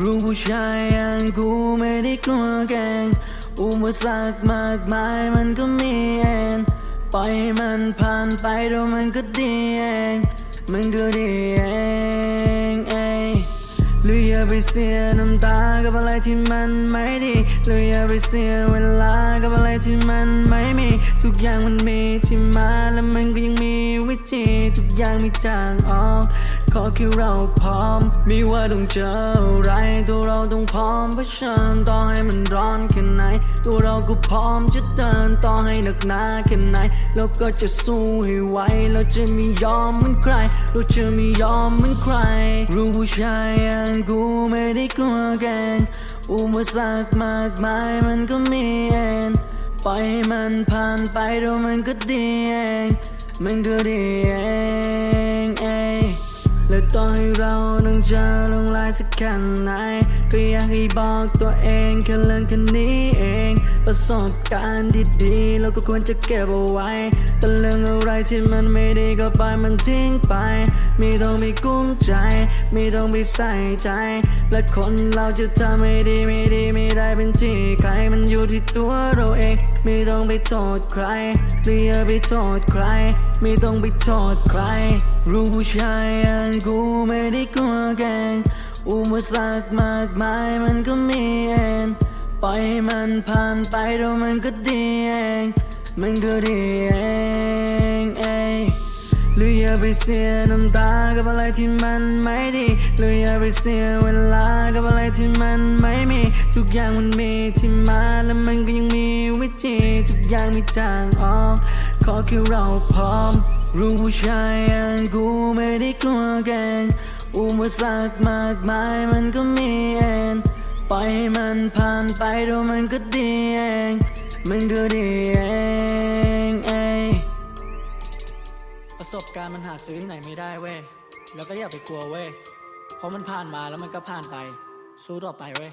รู้ผู้ชายอย่างกูไม่ได้กลัวแกงอุปสรรคมากมายมันก็มีเองปล่อยให้มันผ่านไปเดี๋ยวมันก็ดีเอง มันก็ดีเอง ไปเสียน้ำตากับอะไรที่มันไม่ดีเราอย่าไปเสียเวลากับอะไรที่มันไม่มี ทุกอย่างมันมีที่มาและมันก็ยังมีวิธีทุกอย่างมีทางออก ขอแค่เราพร้อม ไม่ว่าต้องเจออะไร เราต้องพร้อมเผชิญต่อให้มันร้อนแค่ไหน ตัวเราก็พร้อมจะเดินต่อให้หนักหนาแค่ไหน เราก็จะสู้ให้ไหวเราจะไม่ยอมเหมือนใคร เราจะไม่ยอมเหมือนใคร รู้ผู้ชายอย่างกูไม่ได้กลัวแกงอุปสรรคมากมายมันก็มีเองปล่อยให้มันผ่านไปเดี๋ยวมันก็ดีเองมันก็ดีเองเอยและต่อให้เราต้องเจอ สักแค่ไหน ก็อยากให้บอกตัวเองแค่เรื่องแค่นี้เอง ประสบการณ์ดีๆเราก็ควรจะเก็บเอาไว้ แต่เรื่องอะไรที่มันไม่ดีก็ปล่อยมันทิ้งไป ไม่ต้องไปกุ้มใจ ไม่ต้องไปใส่ใจ และคนเราจะทำไม่ดีไม่ดีไม่ได้เป็นที่ใครมันอยู่ที่ตัวเราเอง ไม่ต้องไปโทษใครหรืออย่าไปโทษใคร ไม่ต้องไปโทษใคร รู้ผู้ชายอย่างกูไม่ได้กลัวแกง อุปสรรคมากมายมันก็มีเองปล่อยให้มันผ่านไปเดี๋ยวมันก็ดีเอง มันก็ดีเองเอยหรืออย่าไปเสียน้ำตากับอะไรที่มันไม่ดีหรืออย่าไปเสียเวลากับอะไรที่มันไม่มี ทุกอย่างมันมีที่มาและมันก็ยังมีวิธีทุกอย่างมีทางออก ขอแค่เราพร้อม รู้ผู้ชายอย่างกูไม่ได้กลัวแกง อุปสรรคมากมายมันก็มีเองปล่อยให้มันผ่านไปเดี๋ยวมันก็ดีเองมันก็ดีเองเองประสบการณ์มันหาซื้อที่ไหนไม่ได้เว้ยแล้วก็อย่าไปกลัวเว้ยเพราะมันผ่านมาแล้วมันก็ผ่านไป สู้ต่อไปเว้ย